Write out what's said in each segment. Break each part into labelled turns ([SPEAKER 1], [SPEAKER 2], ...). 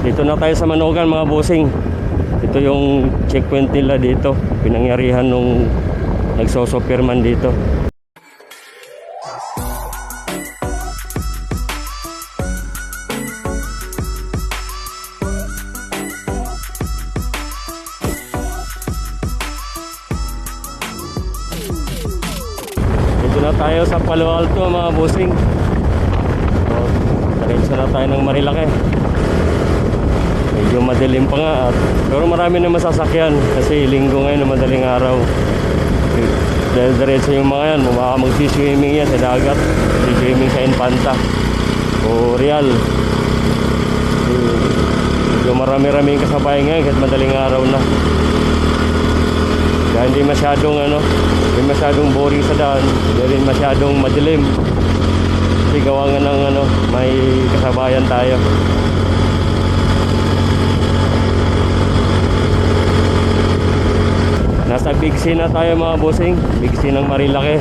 [SPEAKER 1] Dito na tayo sa Manugan mga bossing. Ito yung checkpoint nila dito. Pinangyarihan nung nagsosoperman dito. Dito na tayo sa Palo Alto mga bossing. So, na tayo ng Marilaki. Madilim pa nga at pero marami na masasakyan kasi linggo ngayon na madaling araw. Dahil diretso yung mga yan, baka magsiswimming yan sa dagat, swimming sa Infanta o Real. Medyo marami-rami yung kasabay ngayon kahit madaling araw na. Kaya hindi masyadong ano, hindi masyadong boring sa daan, hindi rin masyadong madilim. Kasi gawa nga ng ano, may kasabayan tayo. Big C na tayo mga bossing. Big C ng Marilaki.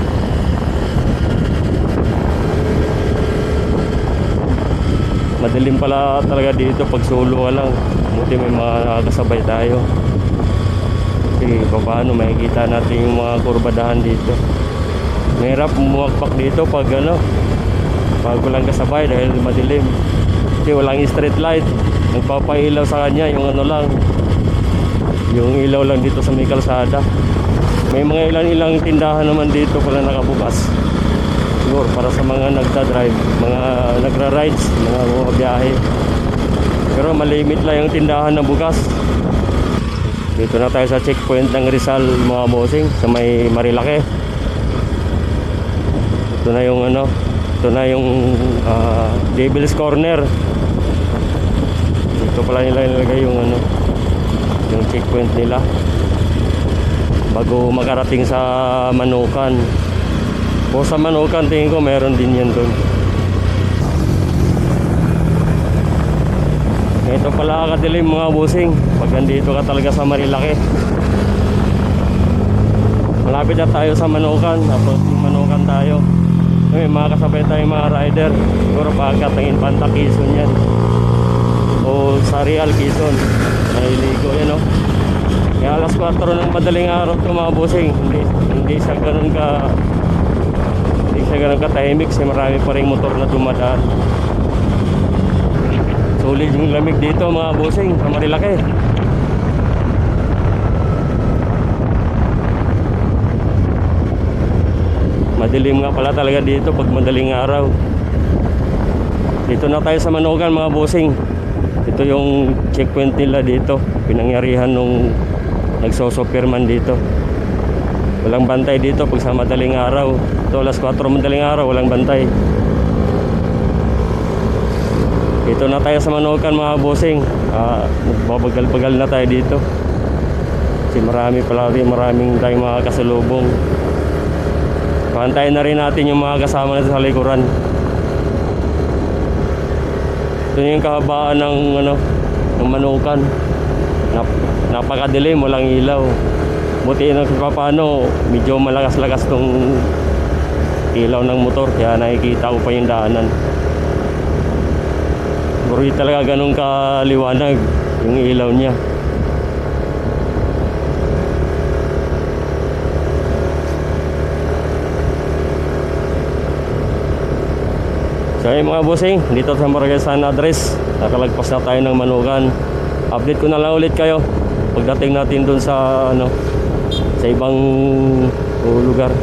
[SPEAKER 1] Madilim pala talaga dito pag solo ka lang. Buti may mga nakakasabay tayo. Kasi paano makikita natin yung mga kurbadahan dito. Mahirap muwakpak dito pag ano, pag walang kasabay dahil madilim. Kasi walang street light. Nagpapailaw sa kanya yung ano lang, yung ilaw lang dito sa may kalsada. May mga ilan-ilang tindahan naman dito pala nakabukas. Siguro para sa mga nagda-drive, mga nagra-rides, mga mga biyahe. Pero malimit lang yung tindahan na bukas. Dito na tayo sa checkpoint ng Rizal mga bossing sa may Marilake. Ito na yung ano, ito na yung ah, Devil's Corner. Dito pala nila nilagay yung ano, yung checkpoint nila. Bago makarating sa Manukan. O sa Manukan tingin ko meron din yan doon. Ito pala kadilim mga busing. Pag nandito ka talaga sa Marilaki. Malapit na tayo sa Manukan. Tapos Manukan tayo. May mga kasabay tayong mga rider. Siguro pagkat ng Infanta Quezon o sa Real Quezon. Naliligo yan o kaya alas 4 ng madaling araw ito mga busing hindi, hindi siya ganun ka hindi siya ganun katahimik kasi marami pa rin motor na dumadaan. Solid yung lamig dito mga busing sa Marilaki madilim nga pala talaga dito pag madaling araw. Dito na tayo sa Manugan mga busing ito yung checkpoint nila dito. Pinangyarihan nung nagsosoperman dito. Walang bantay dito pag sa madaling araw. Ito alas 4 madaling araw walang bantay. Dito na tayo sa Manukan mga bossing. Ah, magbabagal-bagal na tayo dito. Kasi marami pala rin maraming tayong mga kasalubong. Pantayin na rin natin yung mga kasama natin sa likuran ito yung kahabaan ng ano ng manukan. Nap, napakadilim walang ilaw. Buti na pa paano medyo malakas-lakas tong ilaw ng motor kaya nakikita ko pa yung daanan. Bro, talaga ganun kaliwanag yung ilaw niya Ayun mga bossing, dito sa Maragasan address, nakalagpas na tayo ng Manugan. Update ko na lang ulit kayo pagdating natin dun sa ano sa ibang uh, lugar.